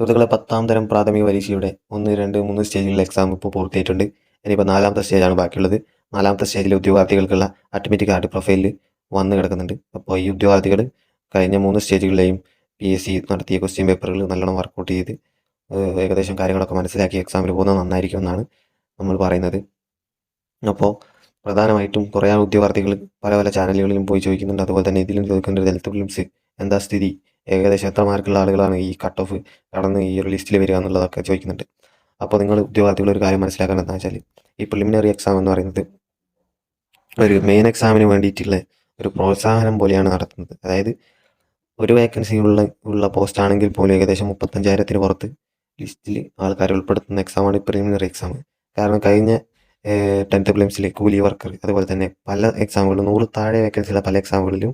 സുഹൃത്തുക്കളെ പത്താം തരം പ്രാഥമിക പരീക്ഷയുടെ ഒന്ന് രണ്ട് മൂന്ന് സ്റ്റേജിലുള്ള എക്സാം ഇപ്പോൾ പൂർത്തിയായിട്ടുണ്ട്. ഇനിയിപ്പോൾ നാലാമത്തെ സ്റ്റേജാണ് ബാക്കിയുള്ളത്. നാലാമത്തെ സ്റ്റേജിൽ ഉദ്യോഗാർത്ഥികൾക്കുള്ള അഡ്മിറ്റ് കാർഡ് പ്രൊഫൈലിൽ വന്ന് കിടക്കുന്നുണ്ട്. അപ്പോൾ ഈ ഉദ്യോഗാർത്ഥികൾ കഴിഞ്ഞ മൂന്ന് സ്റ്റേജുകളിലെയും പി എസ് സി നടത്തിയ ക്വസ്റ്റ്യൻ പേപ്പറുകൾ നല്ലോണം വർക്കൗട്ട് ചെയ്ത് ഏകദേശം കാര്യങ്ങളൊക്കെ മനസ്സിലാക്കി എക്സാമിന് പോകുന്നത് നന്നായിരിക്കും എന്നാണ് നമ്മൾ പറയുന്നത്. അപ്പോൾ പ്രധാനമായിട്ടും കുറേ ഉദ്യോഗാർത്ഥികൾ പല പല ചാനലുകളിലും പോയി ചോദിക്കുന്നുണ്ട്. അതുപോലെ തന്നെ ഇതിലും ചോദിക്കുന്നുണ്ട് ഹെൽത്ത് ഫിലിംസ് എന്താ സ്ഥിതി? ഏകദേശം എത്ര മാർക്കുള്ള ആളുകളാണ് ഈ കട്ട് ഓഫ് കടന്ന് ഈ ഒരു ലിസ്റ്റിൽ വരിക എന്നുള്ളതൊക്കെ ചോദിക്കുന്നുണ്ട്. അപ്പോൾ നിങ്ങൾ ഉദ്യോഗാർത്ഥികൾ ഒരു കാര്യം മനസ്സിലാക്കേണ്ടത് എന്താ വെച്ചാൽ ഈ പ്രിലിമിനറി എക്സാം എന്ന് പറയുന്നത് ഒരു മെയിൻ എക്സാമിന് വേണ്ടിയിട്ടുള്ള ഒരു പ്രോത്സാഹനം പോലെയാണ് നടത്തുന്നത്. അതായത് ഒരു വേക്കൻസി ഉള്ള ഉള്ള പോസ്റ്റ് ആണെങ്കിൽ പോലും ഏകദേശം മുപ്പത്തഞ്ചായിരത്തിന് പുറത്ത് ലിസ്റ്റിൽ ആൾക്കാരെ ഉൾപ്പെടുത്തുന്ന എക്സാമാണ് പ്രിലിമിനറി എക്സാം കാരണം കഴിഞ്ഞ ടെൻത്ത് പ്ലിംസിലെ കൂലി വർക്കർ അതുപോലെ തന്നെ പല എക്സാമുകളിലും നൂറ് താഴെ വേക്കൻസിയുള്ള പല എക്സാമുകളിലും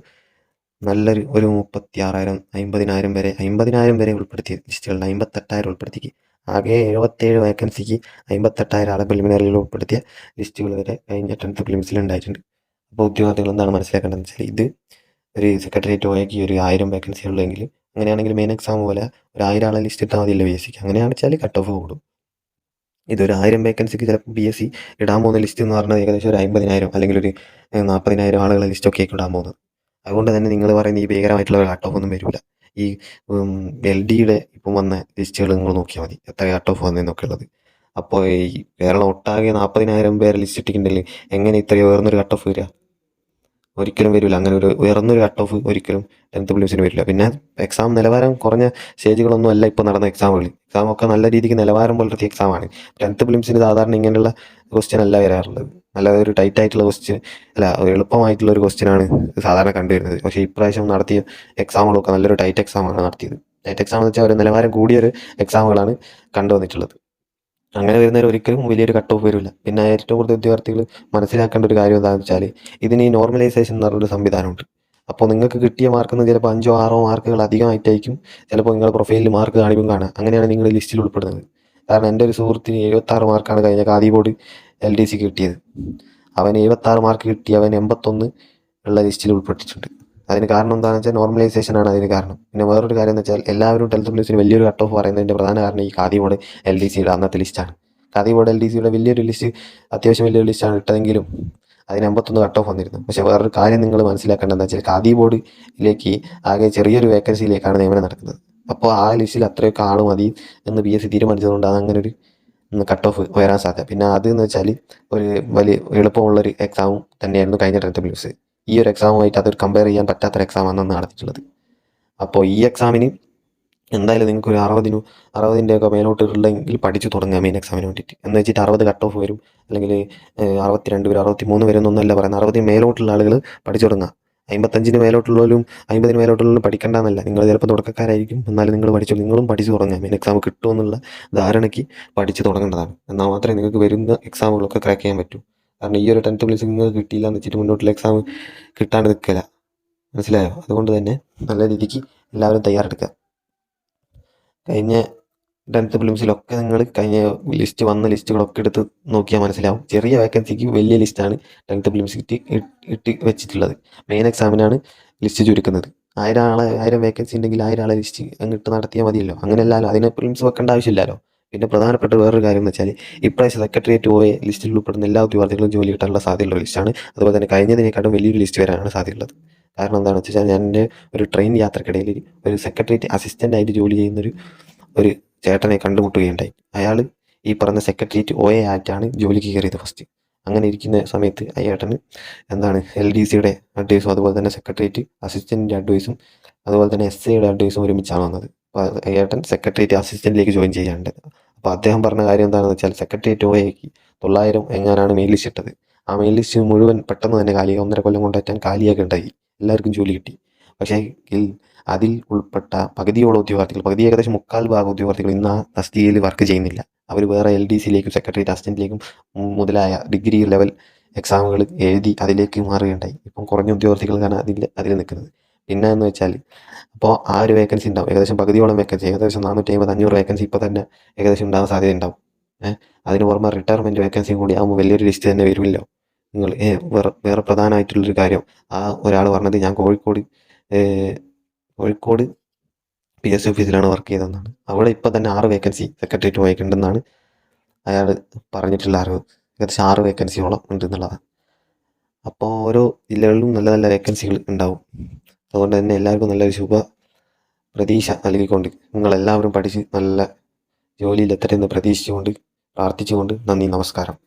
നല്ലൊരു ഒരു മുപ്പത്തി ആറായിരം അമ്പതിനായിരം വരെ അമ്പതിനായിരം വരെ ഉൾപ്പെടുത്തി ലിസ്റ്റുകളിൽ അമ്പത്തെട്ടായിരം ഉൾപ്പെടുത്തി ആകെ എഴുപത്തേഴ് വേക്കൻസിക്ക് അമ്പത്തെട്ടായിരം ആളെ പ്രിലിമിനറിയിൽ ഉൾപ്പെടുത്തിയ ലിസ്റ്റുകൾ വരെ കഴിഞ്ഞ ടെൻത്ത് പ്രിലിംസിൽ ഉണ്ടായിട്ടുണ്ട്. അപ്പോൾ ഉദ്യോഗാർത്ഥികൾ എന്താണ് മനസ്സിലാക്കേണ്ടതെന്ന് വെച്ചാൽ ഇത് ഒരു സെക്രട്ടേറിയറ്റ് ഒയക്ക് ഒരു ആയിരം വേക്കൻസി ഉള്ളെങ്കിൽ അങ്ങനെയാണെങ്കിൽ മെയിൻ എക്സാം പോലെ ഒരു ആയിരം ആളെ ലിസ്റ്റ് ഇട്ടാൽ മതിയല്ലോ ബി എസ് സിക്ക് അങ്ങനെയാണെന്ന് വെച്ചാൽ കട്ട് ഓഫ് കൂടും. ഇതൊരു ആയിരം വേക്കൻസിക്ക് ചിലപ്പോൾ ബി എസ് സി ഇടാൻ പോകുന്ന ലിസ്റ്റ് എന്ന് പറഞ്ഞാൽ ഏകദേശം ഒരു അമ്പതിനായിരം അല്ലെങ്കിൽ ഒരു നാൽപ്പതിനായിരം ആളുകളെ ലിസ്റ്റൊക്കെ ഇടാൻ പോകുന്നത്. അതുകൊണ്ട് തന്നെ നിങ്ങൾ പറയുന്ന ഈ ഭീകരമായിട്ടുള്ള കട്ട് ഓഫ് ഒന്നും വരില്ല ഈ എൽ ഡിയുടെ ഇപ്പം വന്ന ലിസ്റ്റുകൾ നിങ്ങൾ നോക്കിയാൽ മതി. എത്ര കട്ട് ഓഫ് വന്നതെന്നൊക്കെ ഉള്ളത്. അപ്പോൾ ഈ കേരളം ഒട്ടാകെ നാൽപ്പതിനായിരം പേരെ ലിസ്റ്റ് ഇട്ടിട്ടുണ്ടെങ്കിൽ എങ്ങനെ ഇത്രയും ഉയർന്നൊരു കട്ട് ഓഫ് വരിക ഒരിക്കലും വരില്ല അങ്ങനെ ഒരു ഉയർന്നൊരു കട്ട് ഓഫ് ഒരിക്കലും ടെൻത്ത് പ്ലീസിന് വരില്ല. പിന്നെ എക്സാം നിലവാരം കുറഞ്ഞ സ്റ്റേജുകളൊന്നും അല്ല ഇപ്പോൾ നടന്ന എക്സാമുകൾ എക്സാം ഒക്കെ നല്ല രീതിക്ക് നിലവാരം പുലർത്തിയ എക്സാമാണ് ടെൻത്ത് പ്ലിംസിന് സാധാരണ ഇങ്ങനെയുള്ള ക്വസ്റ്റ്യൻ അല്ല വരാറുള്ളത്. നല്ല ഒരു ടൈറ്റ് ആയിട്ടുള്ള ക്വസ്റ്റ്യൻ അല്ല എളുപ്പമായിട്ടുള്ള ഒരു ക്വസ്റ്റ്യൻ ആണ് സാധാരണ കണ്ടുവരുന്നത്. പക്ഷേ ഇപ്രാവശ്യം നടത്തിയ എക്സാമുകളൊക്കെ നല്ലൊരു ടൈറ്റ് എക്സാമാണ് നടത്തിയത്. ടൈറ്റ് എക്സാം എന്ന് വെച്ചാൽ ഒരു നിലവാരം കൂടിയൊരു എക്സാമുകളാണ് കണ്ടുവന്നിട്ടുള്ളത് അങ്ങനെ വരുന്നവർ ഒരിക്കലും വലിയൊരു കട്ട് ഓഫ് വരില്ല പിന്നെ ഏറ്റവും കൂടുതൽ വിദ്യാർത്ഥികൾ മനസ്സിലാക്കേണ്ട ഒരു കാര്യം എന്താണെന്ന് വെച്ചാൽ ഇതിന് ഈ നോർമലൈസേഷൻ എന്ന് പറഞ്ഞൊരു സംവിധാനമുണ്ട്. അപ്പോൾ നിങ്ങൾക്ക് കിട്ടിയ മാർക്കിൽ നിന്ന് ചിലപ്പോൾ അഞ്ചോ ആറോ മാർക്കുകൾ അധികമായിട്ടായിരിക്കും ചിലപ്പോൾ നിങ്ങളുടെ പ്രൊഫൈലിൽ മാർക്ക് കാണിക്കും കാണാം അങ്ങനെയാണ് നിങ്ങൾ ലിസ്റ്റിൽ ഉൾപ്പെടുന്നത്. കാരണം എന്റെ ഒരു സുഹൃത്തിന് എഴുപത്താറ് മാർക്കാണ് കഴിഞ്ഞ Khadi board L D C കിട്ടിയത്. അവൻ എഴുപത്താറ് മാർക്ക് കിട്ടി അവൻ എൺപത്തൊന്ന് ഉള്ള ലിസ്റ്റിൽ ഉൾപ്പെട്ടിട്ടുണ്ട്. അതിന് കാരണം എന്താണെന്ന് വെച്ചാൽ നോർമലൈസേഷൻ ആണ് അതിന് കാരണം. പിന്നെ വേറൊരു കാര്യം എന്ന് വെച്ചാൽ എല്ലാവരും ടെൻത്ത് പ്ലസിന് വലിയൊരു കട്ട് ഓഫ് പറയുന്നതിന്റെ പ്രധാന കാരണം ഈ കാതി ബോർഡ് എൽ ഡി സിയുടെ അന്നത്തെ ലിസ്റ്റാണ് കാതി ബോർഡ് എൽ ഡി സിയുടെ വലിയൊരു ലിസ്റ്റ് അത്യാവശ്യം വലിയൊരു ലിസ്റ്റാണ് ഇട്ടതെങ്കിലും അതിന് അമ്പത്തൊന്ന് കട്ട് ഓഫ് വന്നിരുന്നു. പക്ഷേ വേറൊരു കാര്യം നിങ്ങൾ മനസ്സിലാക്കേണ്ടതെന്ന് വെച്ചാൽ കാതി ബോർഡിലേക്ക് ആകെ ചെറിയൊരു വേക്കൻസിയിലേക്കാണ് നിയമനം നടക്കുന്നത്. അപ്പോൾ ആ ലിസ്റ്റിൽ അത്രയൊക്കെ ആൾ മതി എന്ന് പി എസ് സി തീരുമാനിച്ചതുകൊണ്ടാണ് അങ്ങനെ ഒരു കട്ട് ഓഫ് വരാൻ സാധ്യത. പിന്നെ അത് എന്ന് വെച്ചാൽ ഒരു വലിയ എളുപ്പമുള്ളൊരു എക്സാമും തന്നെയായിരുന്നു കഴിഞ്ഞ ടെൻത്ത് പ്ലസ് ഈ ഒരു എക്സാമുമായിട്ട് അതൊരു കമ്പയർ ചെയ്യാൻ പറ്റാത്തൊരു എക്സാമാണ് നടത്തിയിട്ടുള്ളത്. അപ്പോൾ ഈ എക്സാമിന് എന്തായാലും നിങ്ങൾക്ക് ഒരു അറുപതിനും അറുപതിന്റെ ഒക്കെ മേലോട്ട് പഠിച്ചു തുടങ്ങുക മെയിൻ എക്സാമിന് വേണ്ടിയിട്ട്. എന്ന് വെച്ചിട്ട് അറുപത് കട്ട് ഓഫ് വരും. അല്ലെങ്കിൽ അറുപത്തിരണ്ട് വരും അറുപത്തി മൂന്ന് വരും എന്നൊന്നല്ല പറയുന്നത്. അറുപതിന് മേലോട്ടുള്ള ആളുകൾ പഠിച്ചു തുടങ്ങുക അമ്പത്തഞ്ചിന് മേലോട്ടുള്ളവരും അമ്പതിന് മേലോട്ടുള്ളവരും പഠിക്കേണ്ടെന്നല്ല. നിങ്ങൾ ചിലപ്പോൾ തുടക്കക്കാരായിരിക്കും. എന്നാലും നിങ്ങൾ പഠിച്ചു നിങ്ങളും പഠിച്ചു തുടങ്ങാം. മെയിൻ എക്സാം കിട്ടുമെന്നുള്ള ധാരണയ്ക്ക് പഠിച്ചു തുടങ്ങേണ്ടതാണ്. എന്നാൽ മാത്രമേ നിങ്ങൾക്ക് വരുന്ന എക്സാമുകളൊക്കെ ക്രാക്ക് ചെയ്യാൻ പറ്റൂ. കാരണം ഈ ഒരു ടെൻത്ത് പ്ലസ് നിങ്ങൾക്ക് കിട്ടിയില്ല എന്ന് വെച്ചിട്ട് മുന്നോട്ടുള്ള എക്സാം കിട്ടാണ്ട് നിൽക്കില്ല മനസ്സിലായോ? അതുകൊണ്ട് തന്നെ നല്ല രീതിക്ക് എല്ലാവരും തയ്യാറെടുക്കുക. കഴിഞ്ഞ ടെൻത്ത് പ്രിലിംസിലൊക്കെ നിങ്ങൾ കഴിഞ്ഞ ലിസ്റ്റ് വന്ന ലിസ്റ്റുകളൊക്കെ എടുത്ത് നോക്കിയാൽ മനസ്സിലാവും. ചെറിയ വേക്കൻസിക്ക് വലിയ ലിസ്റ്റാണ് ടെൻത്ത് പ്രിലിംസ് ഇട്ട് വെച്ചിട്ടുള്ളത്. മെയിൻ എക്സാമിനാണ് ലിസ്റ്റ് ചുരുക്കുന്നത്. ആയിരം ആളെ ആയിരം വേക്കൻസി ഉണ്ടെങ്കിൽ ആയിരം ആളെ ലിസ്റ്റ് അങ്ങിട്ട് നടത്തിയാൽ മതിയല്ലോ. അങ്ങനെയല്ലല്ലോ അതിന് പ്രിലിംസ് വെക്കേണ്ട ആവശ്യമില്ലല്ലോ പിന്നെ പ്രധാനപ്പെട്ട വേറൊരു കാര്യം എന്ന് വെച്ചാൽ ഇപ്രാവശ്യം സെക്രട്ടേറിയറ്റ് പോയ ലിസ്റ്റിൽ ഉൾപ്പെടുന്ന എല്ലാ ഉദ്യോഗാർത്ഥികളും ജോലി കിട്ടാനുള്ള സാധ്യതയുള്ള ലിസ്റ്റാണ് അതുപോലെ തന്നെ കഴിഞ്ഞതിനേക്കാളും വലിയൊരു ലിസ്റ്റ് വരാനാണ് സാധ്യതയുള്ളത്. കാരണം എന്താണെന്ന് വെച്ചാൽ ഞാൻ എന്റെ ഒരു ട്രെയിൻ യാത്രക്കിടയിൽ ഒരു സെക്രട്ടേറിയറ്റ് അസിസ്റ്റന്റ് ആയിട്ട് ജോലി ചെയ്യുന്നൊരു ഒരു ചേട്ടനെ കണ്ടുമുട്ടുകയുണ്ടായി. അയാൾ ഈ പറഞ്ഞ സെക്രട്ടേറിയറ്റ് ഒ എ ആയിട്ടാണ് ജോലിക്ക് കയറിയത് ഫസ്റ്റ് അങ്ങനെ ഇരിക്കുന്ന സമയത്ത് ആ ചേട്ടന് എന്താണ് എൽ ഡി സിയുടെ അഡ്വൈസും അതുപോലെ തന്നെ സെക്രട്ടേറിയറ്റ് അസിസ്റ്റന്റിന്റെ അഡ്വൈസും അതുപോലെ തന്നെ എസ് ഐയുടെ അഡ്വൈസും ഒരുമിച്ചാണ് വന്നത്. അപ്പോൾ അയ്യേട്ടൻ സെക്രട്ടേറിയറ്റ് അസിസ്റ്റന്റിലേക്ക് ജോയിൻ ചെയ്യാണ്ട് അപ്പോൾ അദ്ദേഹം പറഞ്ഞ കാര്യം എന്താണെന്ന് വെച്ചാൽ സെക്രട്ടേറിയറ്റ് ഒ എക്ക് തൊള്ളായിരം എങ്ങാനാണ് മെയിൽ ലിസ്റ്റ് ഇട്ടത്. ആ മെയിൽ ലിസ്റ്റ് മുഴുവൻ പെട്ടെന്ന് തന്നെ കാലിയായി. ഒന്നര കൊല്ലം കൊണ്ടേറ്റാൻ കാലിയാക്കി ഉണ്ടായി എല്ലാവർക്കും ജോലി കിട്ടി. പക്ഷേ അതിൽ ഉൾപ്പെട്ട പകുതിയോളം ഉദ്യോഗാർത്ഥികൾ പകുതി ഏകദേശം മുക്കാൽ ഭാഗം ഉദ്യോഗാർത്ഥികൾ ഇന്ന് ആ തസ്തികയിൽ വർക്ക് ചെയ്യുന്നില്ല. അവർ വേറെ എൽ ഡി സിയിലേക്കും സെക്രട്ടേറിയറ്റ് അസിസ്റ്റന്റിലേക്കും മുതലായ ഡിഗ്രി ലെവൽ എക്സാമുകൾ എഴുതി അതിലേക്ക് മാറുകയുണ്ടായി. ഇപ്പം കുറഞ്ഞ ഉദ്യോഗാർത്ഥികൾക്കാണ് അതിൽ അതിൽ നിൽക്കുന്നത്. പിന്നെ എന്ന് വെച്ചാൽ അപ്പോൾ ആ ഒരു വേക്കൻസി ഉണ്ടാവും. ഏകദേശം പകുതിയോളം വേക്കൻസി ഏകദേശം നാനൂറ്റി അമ്പത് അഞ്ഞൂറ് വേക്കൻസി ഇപ്പോൾ തന്നെ ഏകദേശം ഉണ്ടാകാൻ സാധ്യത ഉണ്ടാവും ഏഹ് അതിന് പുറമെ റിട്ടയർമെന്റ് വേക്കൻസിയും കൂടി ആകുമ്പോൾ വലിയൊരു ലിസ്റ്റ് തന്നെ വരുമല്ലോ. നിങ്ങൾ വേറെ വേറെ പ്രധാനമായിട്ടുള്ളൊരു കാര്യം ആ ഒരാൾ പറഞ്ഞത് ഞാൻ Kozhikode Kozhikode P S C ഓഫീസിലാണ് വർക്ക് ചെയ്തതെന്നാണ്. അവിടെ ഇപ്പോൾ തന്നെ ആറ് വേക്കൻസി സെക്രട്ടേറിയറ്റ് വായിക്കുന്നുണ്ടെന്നാണ് അയാൾ പറഞ്ഞിട്ടുള്ള അറിവ്. ഏകദേശം ആറ് വേക്കൻസിയോളം ഉണ്ട് എന്നുള്ളതാണ്. അപ്പോൾ ഓരോ ജില്ലകളിലും നല്ല നല്ല വേക്കൻസികൾ ഉണ്ടാവും. അതുകൊണ്ട് തന്നെ എല്ലാവർക്കും നല്ലൊരു ശുഭ പ്രതീക്ഷ നൽകിക്കൊണ്ട് നിങ്ങളെല്ലാവരും പഠിച്ച് നല്ല ജോലിയിൽ എത്തട്ടെ എന്ന് പ്രതീക്ഷിച്ചുകൊണ്ട് പ്രാർത്ഥിച്ചുകൊണ്ട് നന്ദി നമസ്കാരം.